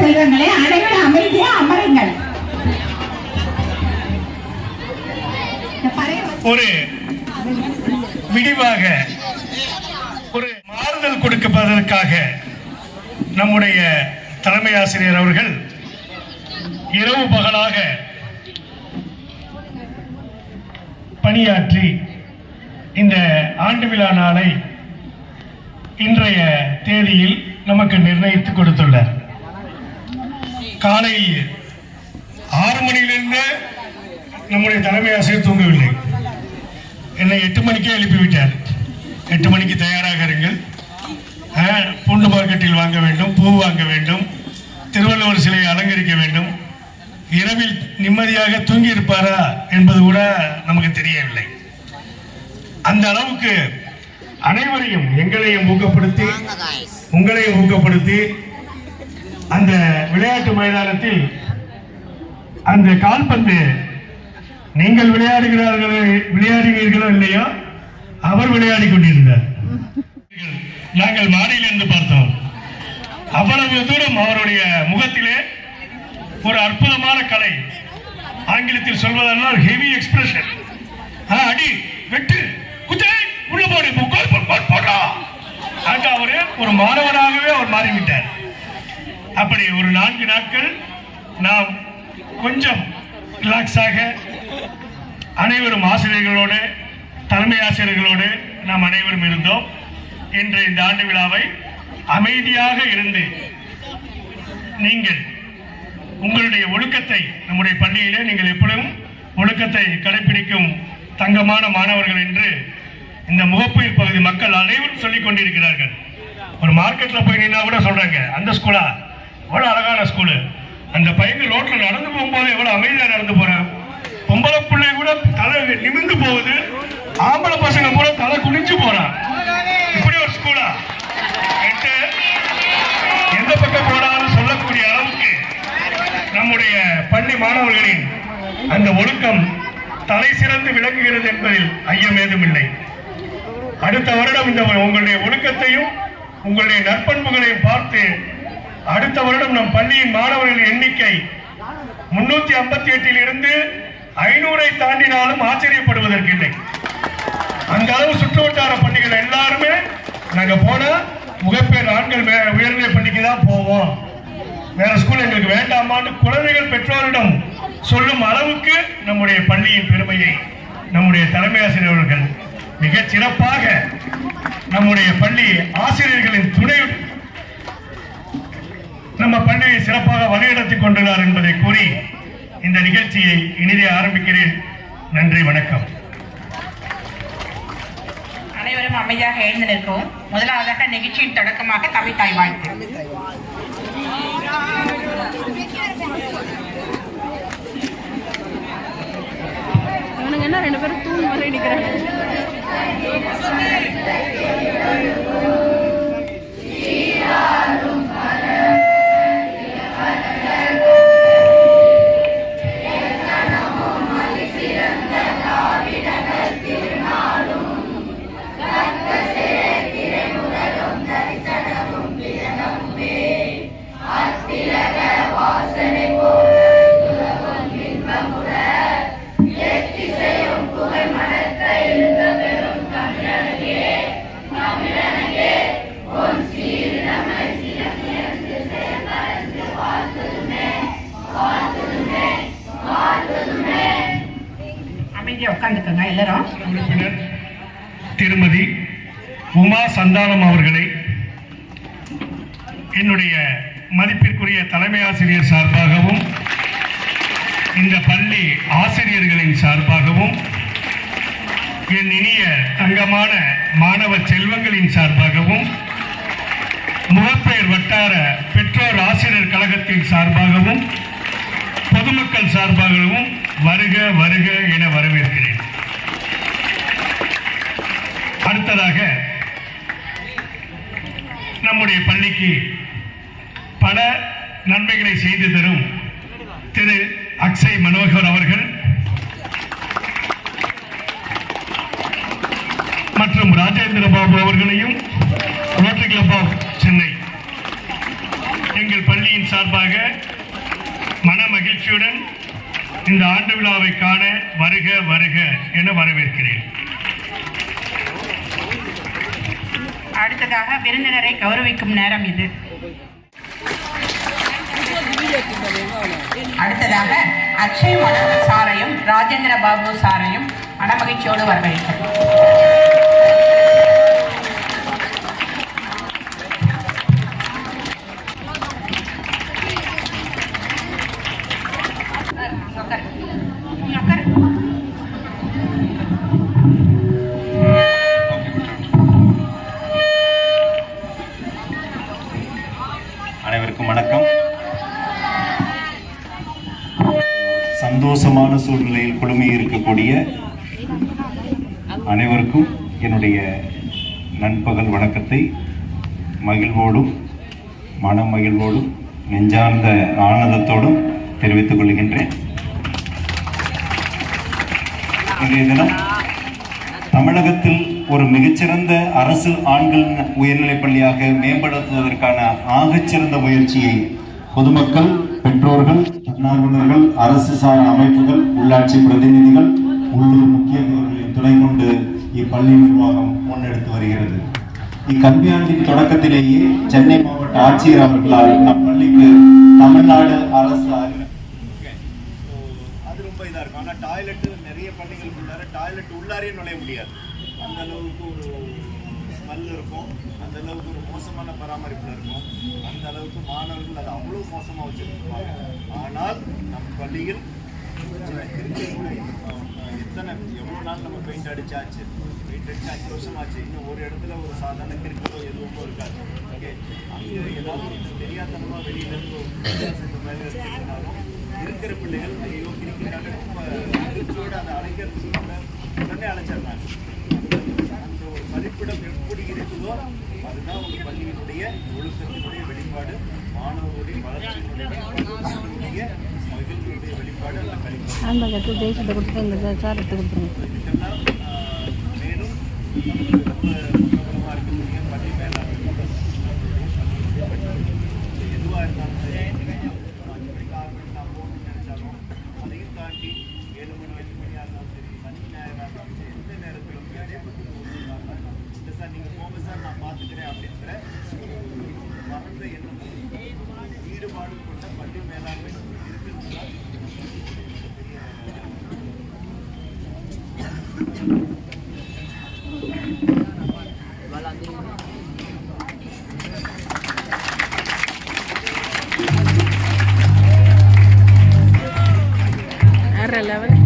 செல்வங்களே அனைவரும் அமைதியா அமருங்கள். ஒரு விடிவாக ஒரு மாறுதல் கொடுக்கப்பதற்காக நம்முடைய தலைமை ஆசிரியர் அவர்கள் இரவு பகலாக பணியாற்றி இந்த ஆண்டு விழா நாளை இன்றைய தேதியில் நமக்கு நிர்ணயித்து கொடுத்துள்ளார். காலை ஆறு மணியிலிருந்து நம்முடைய தலைமை ஆசிரியர் தூங்கவில்லை. என்னை எட்டு மணிக்கே எழுப்பிவிட்டார். எட்டு மணிக்கு தயாராக இருங்கள். பூண்டு மார்க்கெட்டில் வாங்க வேண்டும் பூ வாங்க வேண்டும் திருவள்ளுவர் சிலையை அலங்கரிக்க வேண்டும். இரவில் நிம்மதியாக தூங்கி இருப்பாரா என்பது கூட நமக்கு தெரியவில்லை. அந்த அளவுக்கு அனைவரையும் எங்களையும் ஊக்கப்படுத்தி உங்களையும் ஊக்கப்படுத்தி அந்த விளையாட்டு மைதானத்தில் அந்த கால்பந்து நீங்கள் விளையாடுகிறார்களோ விளையாடுகிறீர்களோ இல்லையோ அவர் விளையாடி கொண்டிருந்தார். நாங்கள் மாடியிலிருந்து பார்த்தோம். அவ்வளவு தூரம் அவருடைய முகத்திலே ஒரு அற்புதமான கலை. ஆங்கிலத்தில் சொல்வதெல்லாம் ஹெவி எக்ஸ்பிரஷன் அடி வெட்டு குத்து உள்ள போடு போடுறா. அவரு ஒரு மாணவனாகவே அவர் மாறிவிட்டார். அப்படி ஒரு நான்கு நாட்கள் நாம் கொஞ்சம் ரிலாக்ஸாக அனைவரும் ஆசிரியர்களோடு தலைமை ஆசிரியர்களோடு நாம் அனைவரும் இருந்தோம். இன்று இந்த ஆண்டு விழாவை அமைதியாக இருந்து நீங்கள் உங்களுடைய ஒழுக்கத்தை நம்முடைய பள்ளியிலே நீங்கள் எப்பொழுதும் ஒழுக்கத்தை கடைபிடிக்கும் தங்கமான மாணவர்கள் என்று இந்த முகப்பயிர் பகுதி மக்கள் அனைவரும் சொல்லிக் கொண்டிருக்கிறார்கள். ஒரு மார்க்கெட்டில் போய் நின்னா கூட சொல்றாங்க அந்த ஸ்கூலா எவ்வளவு அழகான ஸ்கூலு அந்த பையன் ரோட்ல நடந்து போகும்போது எவ்வளவு அமைதியா நடந்து போறான். பொம்பளை பிள்ளை கூட தலை நிமிந்து போகுது. ஆம்பளை பசங்க கூட தலை குனிஞ்சு போறான். இப்படி ஒரு ஸ்கூலா என்று எந்த பக்கம் போனாலும் சொல்லக்கூடிய அளவுக்கு நம்முடைய பள்ளி மாணவர்களின் அந்த ஒழுக்கம் தலை சிறந்து விளங்குகிறது என்பதில் ஐயம் ஏதுமில்லை அடுத்த வருடம் இந்த உங்களுடைய ஒழுக்கத்தையும் உங்களுடைய நற்பண்புகளையும் பார்த்து அடுத்த வருடம் நம் பள்ளியின் மாணவர்கள் எண்ணிக்கை முன்னூத்தி ஐம்பத்தி எட்டில் இருந்து ஐநூறை தாண்டினாலும் ஆச்சரியப்படுவதற்கு இல்லை. அந்த அளவு சுற்றுவட்டார பள்ளிகள் எல்லாருமே நாங்க போனா முகப்பேர் ஆண்கள் உயர்நிலை பள்ளிக்கு தான் போவோம். வேற ஸ்கூல் எங்களுக்கு வேண்டாமான்னு குழந்தைகள் பெற்றோரிடம் சொல்லும் அளவுக்கு நம்முடைய பள்ளியின் பெருமையை நம்முடைய தலைமை ஆசிரியர்கள் மிக சிறப்பாக நம்முடைய பள்ளி ஆசிரியர்களின் துணையுடன் சிறப்பாக வழிநடத்திக் கொண்டுள்ளார் என்பதை கூறி இந்த நிகழ்ச்சியை இனிதே ஆரம்பிக்கிறேன். நன்றி வணக்கம். அனைவரும் அமைதியாக எழுந்து நிற்கவும். முதலாவதாக நிகழ்ச்சியின் தொடக்கமாக தமிழ் தாய் வாழ்த்து. என்ன ரெண்டு பேரும் தூண் மாதிரி நிக்கிறாங்க. உட்காந்துக்கோங்க எல்லாரும். உறுப்பினர் திருமதி உமா சந்தானம் அவர்களை என்னுடைய மதிப்பிற்குரிய தலைமை ஆசிரியர் சார்பாகவும் இந்த பள்ளி ஆசிரியர்களின் சார்பாகவும் என் இனிய தங்கமான மாணவ செல்வங்களின் சார்பாகவும் முகப்பெயர் வட்டார பெற்றோர் ஆசிரியர் கழகத்தின் சார்பாகவும் பொதுமக்கள் சார்பாகவும் வருக வருக என வரவேற்கிறேன். அடுத்ததாக நம்முடைய பள்ளிக்கு பல நன்மைகளை செய்து தரும் திரு அக்ஷய் மனோகர் அவர்கள் மற்றும் ராஜேந்திர பாபு அவர்களையும் ரோட்டரி கிளப் ஆஃப் சென்னை எங்கள் பள்ளியின் சார்பாக மன மகிழ்ச்சியுடன் இந்த ஆண்டு விழாவை காண வருக வருக என வரவேற்கிறேன். அடுத்ததாக விருந்தினரை கௌரவிக்கும் நேரம் இது. அடுத்ததாக அக்ஷய் மனோகர் சாரையும் ராஜேந்திர பாபு சாரையும் மனமகிழ்ச்சியோடு வரவேற்கிறோம். குழுமி இருக்கக்கூடிய அனைவருக்கும் என்னுடைய நண்பகல் வணக்கத்தை மகிழ்வோடும் மன மகிழ்வோடும் நெஞ்சார்ந்த ஆனந்தத்தோடும் தெரிவித்துக் கொள்கின்றேன். இன்றைய தினம் தமிழகத்தில் ஒரு மிகச்சிறந்த அரசு ஆண்கள் உயர்நிலைப் பள்ளியாக மேம்படுத்துவதற்கான ஆகச்சிறந்த முயற்சியை பொதுமக்கள் பெற்றோர்கள் தன்னார்வலர்கள் அரசு சார் அமைப்புகள் உள்ளாட்சி பிரதிநிதிகள் உள்ளூர் முக்கியத்துவர்களின் துணை கொண்டு இப்பள்ளி நிர்வாகம் முன்னெடுத்து வருகிறது. இக்கல்வியாண்டின் தொடக்கத்திலேயே சென்னை மாவட்ட ஆட்சியர் அவர்களால் நம் பள்ளிக்கு தமிழ்நாடு அரசு அறி- அது ரொம்ப இதாக இருக்கும். ஆனால் டாய்லெட்டு நிறைய பள்ளிகளுக்குள்ளார டாய்லெட் உள்ளாரே நுழைய முடியாது. அந்த அளவுக்கு ஒரு கல் இருக்கும். அந்த அளவுக்கு ஒரு மோசமான பராமரிப்பில் இருக்கும். அந்த அளவுக்கு மாணவர்கள் அதை அவ்வளோ மோசமாக வச்சுருப்பாங்க. ஆனால் நம் பள்ளியில் எத்தனை எவ்வளோ நாள் நம்ம பெயிண்ட் அடிச்சாச்சு? பெயிண்ட் அடிச்சு அஞ்சு வருஷம் ஆச்சு இன்னும் ஒரு இடத்துல ஒரு சாதாரண கிரிக்கெட்டோ எதுவும் இருக்காது. ஓகே? அங்கே ஏதாவது தெரியாதனமாக வெளியிலேருந்து ஒரு இந்த இருக்கிற பிள்ளைகள் ஐயோ கிரிக்கெட்டாக ரொம்ப அதிர்ச்சியோடு அதை அழைக்கிறதுக்கு உடனே அழைச்சிடுறாங்க. ஒரு மதிப்பிடம் எப்படி இருக்குதோ அதுதான் ஒரு பள்ளியினுடைய ஒழுக்கத்தினுடைய வெளிப்பாடு மாணவருடைய வளர்ச்சியினுடைய மகிழ்ச்சியுடைய வெளிப்பாடு அந்த கல்வி. ஜெயிச்சிட்ட கொடுத்து இந்த சார் எடுத்து கொடுத்துருங்க மேலும் 11.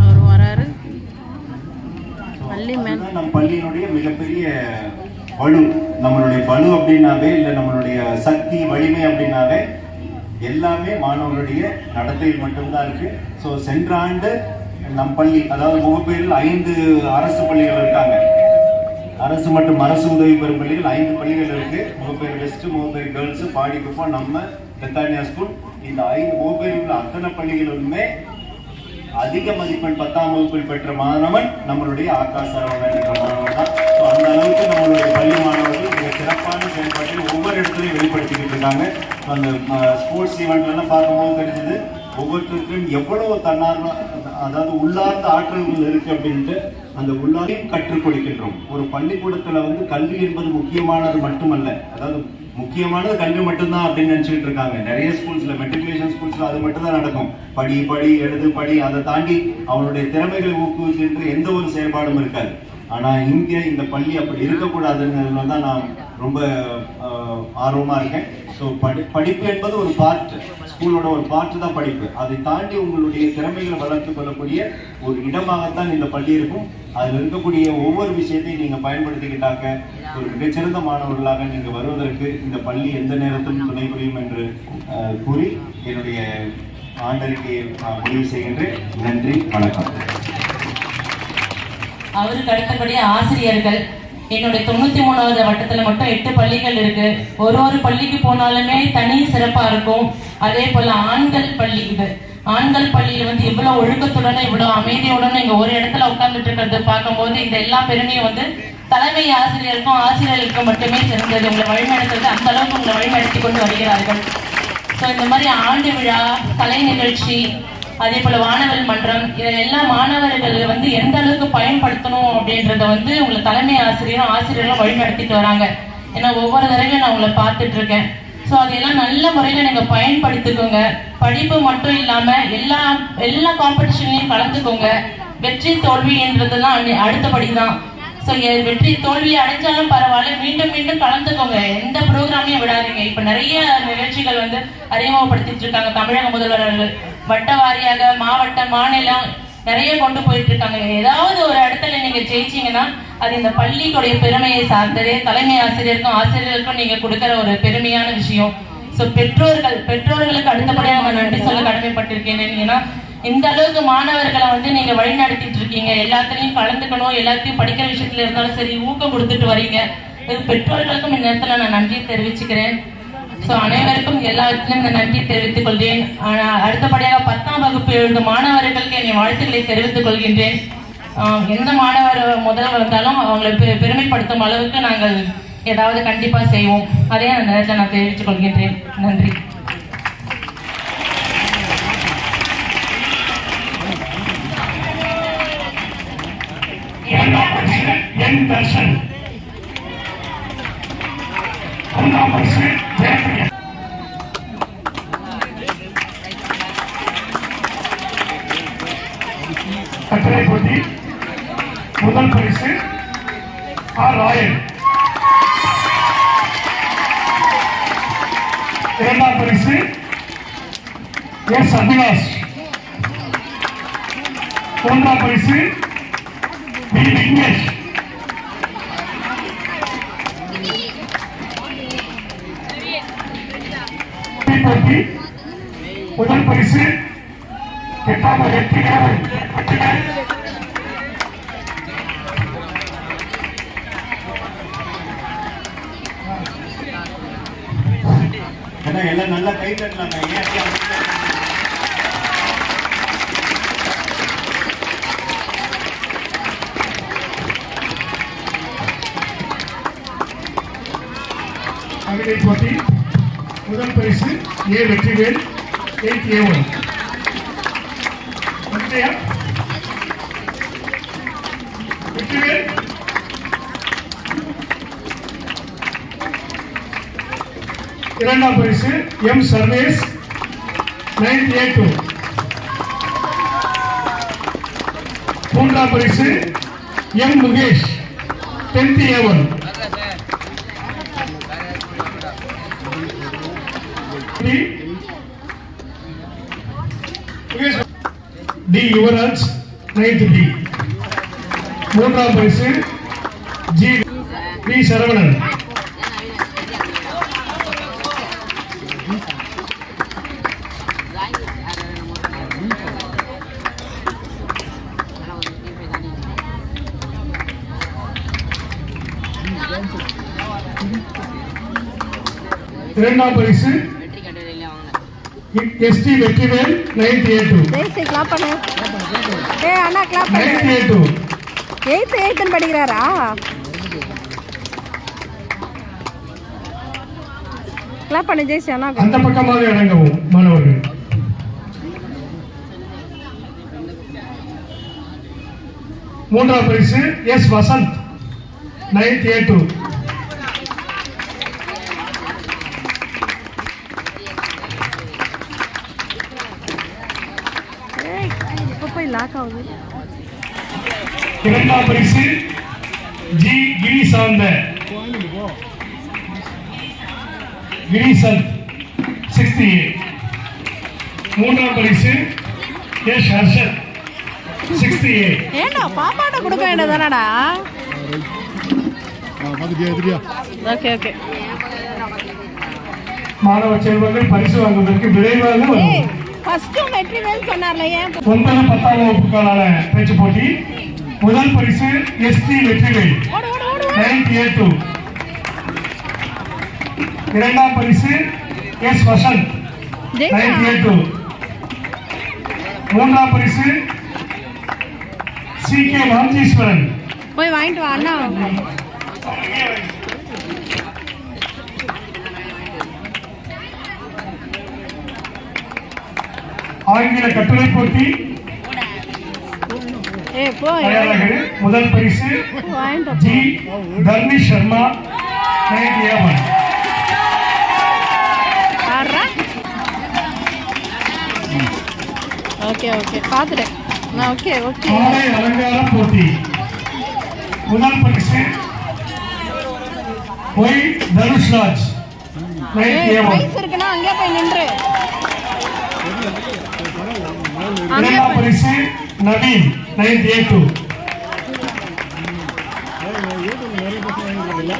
அவர் வராரு. பள்ளிமேன் நம் பள்ளியினுடைய மிகப்பெரிய வலு நம்மளுடைய வலு அப்படின்னாவே இல்லை நம்மளுடைய சக்தி வலிமை அப்படின்னாவே எல்லாமே மாணவர்களுடைய நடத்தையில் மட்டும்தான் இருக்கு. ஸோ சென்ற ஆண்டு நம் பள்ளி அதாவது முகப்பேரில் ஐந்து அரசு பள்ளிகள் இருக்காங்க. அரசு மற்றும் அரசு உதவி பெறும் பள்ளிகள் ஐந்து பள்ளிகள் இருக்கு. முகப்பேர் வெஸ்ட் முகப்பேர் கேர்ள்ஸ் பாடிக்குப்பம் நம்ம பெத்தானியா ஸ்கூல் இந்த ஐந்து முகப்பேரில் உள்ள அத்தனை பள்ளிகளுமே அதிக மதிப்பெண் பத்தாம் வகுப்பில் பெற்ற மாணவன் நம்மளுடைய ஆகாஷ் என்ற மாணவன் தான் அந்த அளவுக்கு நம்மளுடைய பள்ளி மாணவர்கள் மிக சிறப்பான செயல்பாட்டில் ஒவ்வொரு இடத்துலையும் வெளிப்படுத்திக்கிட்டு இருக்காங்க. அந்த ஸ்போர்ட்ஸ் ஈவெண்ட்லாம் பார்க்கும்போது தெரிஞ்சது ஒவ்வொருத்தருக்கும் எவ்வளவு தன்னார்வ அதாவது உள்ளார்ந்த ஆற்றல்கள் இருக்கு அப்படின்ட்டு அந்த உள்ளாரையும் கற்றுக் கொடுக்கின்றோம். ஒரு பள்ளிக்கூடத்துல வந்து கல்வி என்பது முக்கியமானது மட்டுமல்ல. அதாவது முக்கியமானது கல்வி மட்டும்தான் அப்படின்னு நினைச்சிட்டு இருக்காங்க. நிறைய ஸ்கூல்ஸ்ல மெட்ரிகுலேஷன் ஸ்கூல்ஸ்ல அது மட்டும் தான் நடக்கும். படி படி எழுது படி அதை தாண்டி அவனுடைய திறமைகளை ஊக்குவிக்கின்ற எந்த ஒரு செயல்பாடும் இருக்காது. ஆனா இங்க இந்த பள்ளி அப்படி இருக்கக்கூடாதுங்கிறதுல தான் நான் ரொம்ப ஆர்வமா இருக்கேன். ஸோ படி படிப்பு என்பது ஒரு பார்ட் ஸ்கூலோட ஒரு பாட்டு தான் படிப்பு. அதை தாண்டி உங்களுடைய திறமைகளை வளர்த்துக் கொள்ளக்கூடிய ஒரு இடமாகத்தான் இந்த பள்ளி இருக்கும். அதில் இருக்கக்கூடிய ஒவ்வொரு விஷயத்தையும் நீங்கள் பயன்படுத்திக்கிட்டாக்க ஒரு மிகச்சிறந்த மாணவர்களாக நீங்கள் வருவதற்கு இந்த பள்ளி எந்த நேரத்திலும் துணை புரியும் என்று கூறி என்னுடைய ஆண்டறிக்கையை நான் முடிவு செய்கின்றேன். நன்றி வணக்கம். அவருக்கு அடுத்தபடியா ஆசிரியர்கள் என்னுடைய தொண்ணூத்தி மூணாவது வட்டத்துல மட்டும் எட்டு பள்ளிகள் இருக்கு. ஒரு ஒரு பள்ளிக்கு போனாலுமே தனி சிறப்பா இருக்கும். அதே போல ஆண்கள் பள்ளி இது. ஆண்கள் பள்ளியில வந்து இவ்வளவு ஒழுக்கத்துடன் இவ்வளவு அமைதியுடன் இங்க ஒரு இடத்துல உட்கார்ந்துட்டு இருக்கிறது பார்க்கும்போது இந்த எல்லா பெருமையும் வந்து தலைமை ஆசிரியருக்கும் ஆசிரியர்களுக்கும் மட்டுமே சிறந்தது உங்களை வழிநடத்துறது அந்த அளவுக்கு உங்களை வழிநடத்தி கொண்டு வருகிறார்கள். ஸோ இந்த மாதிரி ஆண்டு விழா கலை நிகழ்ச்சி அதே போல வானவல் மன்றம் எல்லா மாணவர்கள் வந்து எந்த அளவுக்கு பயன்படுத்தணும் அப்படின்றத வந்து உங்களை தலைமை ஆசிரியரும் ஆசிரியர்களும் வழிநடத்திட்டு வராங்க. ஏன்னா ஒவ்வொரு தடவையும் நான் உங்களை பார்த்துட்டு இருக்கேன். ஸோ அதையெல்லாம் நல்ல முறையில் நீங்கள் பயன்படுத்திக்கோங்க. படிப்பு மட்டும் இல்லாமல் எல்லா எல்லா காம்படிஷன்லையும் கலந்துக்கோங்க. வெற்றி தோல்வின்றதுலாம் அனி- அடுத்தபடி தான். ஸோ வெற்றி தோல்வி அடைஞ்சாலும் பரவாயில்ல. மீண்டும் மீண்டும் கலந்துக்கோங்க. எந்த ப்ரோக்ராமையும் விடாதீங்க. இப்போ நிறைய நிகழ்ச்சிகள் வந்து அறிமுகப்படுத்திட்டு இருக்காங்க தமிழக முதல்வர் அவர்கள் வட்ட வாரியாக மாவட்ட மாநிலம் நிறைய கொண்டு போயிட்டு இருக்காங்க ஏதாவது ஒரு இடத்துல நீங்க ஜெயிச்சீங்கன்னா அது இந்த பள்ளிக்குடைய பெருமையை சார்ந்ததே தலைமை ஆசிரியருக்கும் ஆசிரியருக்கும் நீங்க கொடுக்கற ஒரு பெருமையான விஷயம். ஸோ பெற்றோர்கள் பெற்றோர்களுக்கு அடுத்தபடியாக நன்றி சொல்ல கடமைப்பட்டிருக்கேன். ஏன்னா இந்த அளவுக்கு மாணவர்களை வந்து நீங்க வழி நடத்திட்டு இருக்கீங்க. எல்லாத்துலயும் கலந்துக்கணும் எல்லாத்தையும் படிக்கிற விஷயத்துல இருந்தாலும் சரி ஊக்கம் கொடுத்துட்டு வரீங்க. பெற்றோர்களுக்கும் இந்த நேரத்துல நான் நன்றி தெரிவிச்சுக்கிறேன். ஸோ அனைவருக்கும் எல்லாத்திலும் இந்த நன்றி தெரிவித்துக் கொள்கிறேன். அடுத்தபடியாக பத்தாம் வகுப்பு எழுதும் மாணவர்களுக்கு என் வாழ்த்துக்களை தெரிவித்துக் கொள்கின்றேன். எந்த மாணவர் முதல் வந்தாலும் அவங்களை பெருமைப்படுத்தும் அளவுக்கு நாங்கள் ஏதாவது கண்டிப்பாக செய்வோம். அதே அந்த நேரத்தில் நான் தெரிவித்துக் கொள்கின்றேன். நன்றி. என் தர்ஷன் மூன்றாம் பரிசு ஜெயப்பிரியா போட்டி. முதல் பரிசு ஆர் ராயல் இரண்டாம் பரிசு எஸ் அபிலாஷ். மூன்றாம் பரிசு கவிதை போட்டி. முதல் பரிசு A Vetrivel eight A one. Vetrivel. இரண்டாம் பரிசு M Sarvesh ninth A two. மூன்றாம் பரிசு M Mukesh tenth A one. D Yuvaraj ninth B மூன்றாம் பரிசு ஜி பி சரவணன். இரண்டாம் பரிசு ST Vetrivel ninth A two Desi clap பண்ணு. ஏ அண்ணா கிளாப் பண்ணு. நைன்த் ஏ டூ எயித்து எயித்துன்னு படிக்கிறாரா? கிளாப் பண்ணு ஜெய்சி அண்ணா அந்த பக்கமாக இறங்கவும் மாணவர்கள் மூன்றாம் பரிசு S Vasanth. Ninth A two ஏய் இப்போ போய் லாக் ஆகுது இரண்டாம் பரிசு ஜி கிரி சார்ந்த கிரிசந்த் சிக்ஸ்டி மூன்றாம் பரிசு எஸ் ஹர்ஷத் சிக்ஸ்டி ஏண்டா பாப்பாட்ட கொடுக்க வேண்டியதானடா ஓகே ஓகே. மாணவ செல்வங்கள் பரிசு வாங்குவதற்கு விரைவாக ஃபர்ஸ்ட் வெற்றிவேல் சொன்னார்ல ஏன்? ஒன்பது பத்தாம் வகுப்புக்கான பேச்சு போட்டி முதல் பரிசு ST Vetrivel ninth A two. இரண்டாம் பரிசு S Vasanth. Ninth A two. மூன்றாம் பரிசு சி கே ராமஜீஸ்வரன் போய் வாங்கிட்டு வா அண்ணா. ஆங்கில கட்டுரை போட்டி. முதல் பரிசு ஜி தர்னிஷ் சர்மா. ஆடுறா. Okay okay. பார்த்துட்டேன். நான் ஓகே ஓகே. அலங்கார போட்டி. முதல் பரிசு ஒய் தனுஷ்ராஜ் ஏவன் இருக்குன்னா அங்கேயே போய் நின்று. அங்கே இரண்டாம் பரிசு நவீன் நைன்த் ஏ டூ யூடியூப்ல